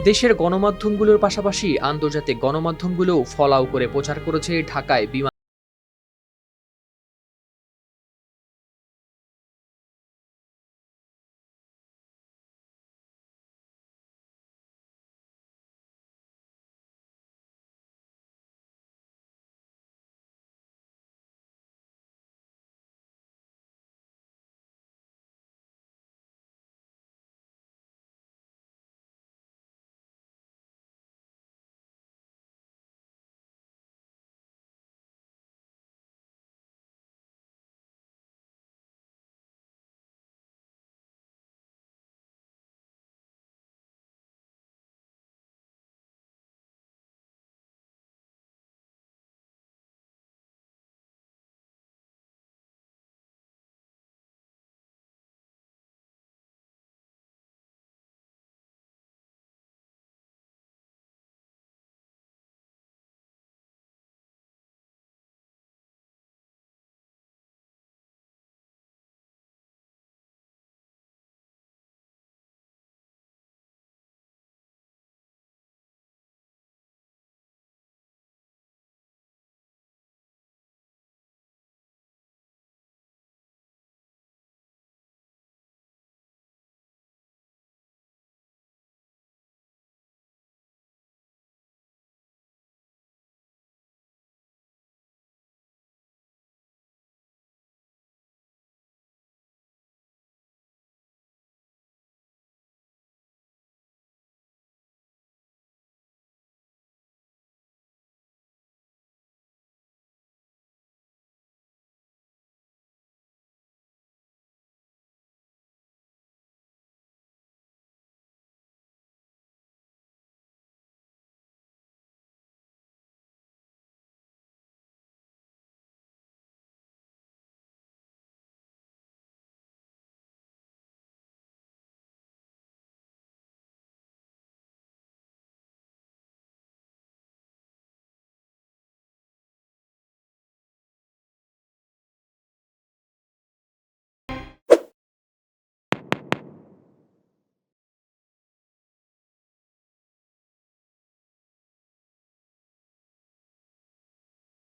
দেশের গণমাধ্যমগুলোর পাশাপাশি আন্তর্জাতিক গণমাধ্যমগুলোও ফলাও করে প্রচার করেছে ঢাকায় বিমান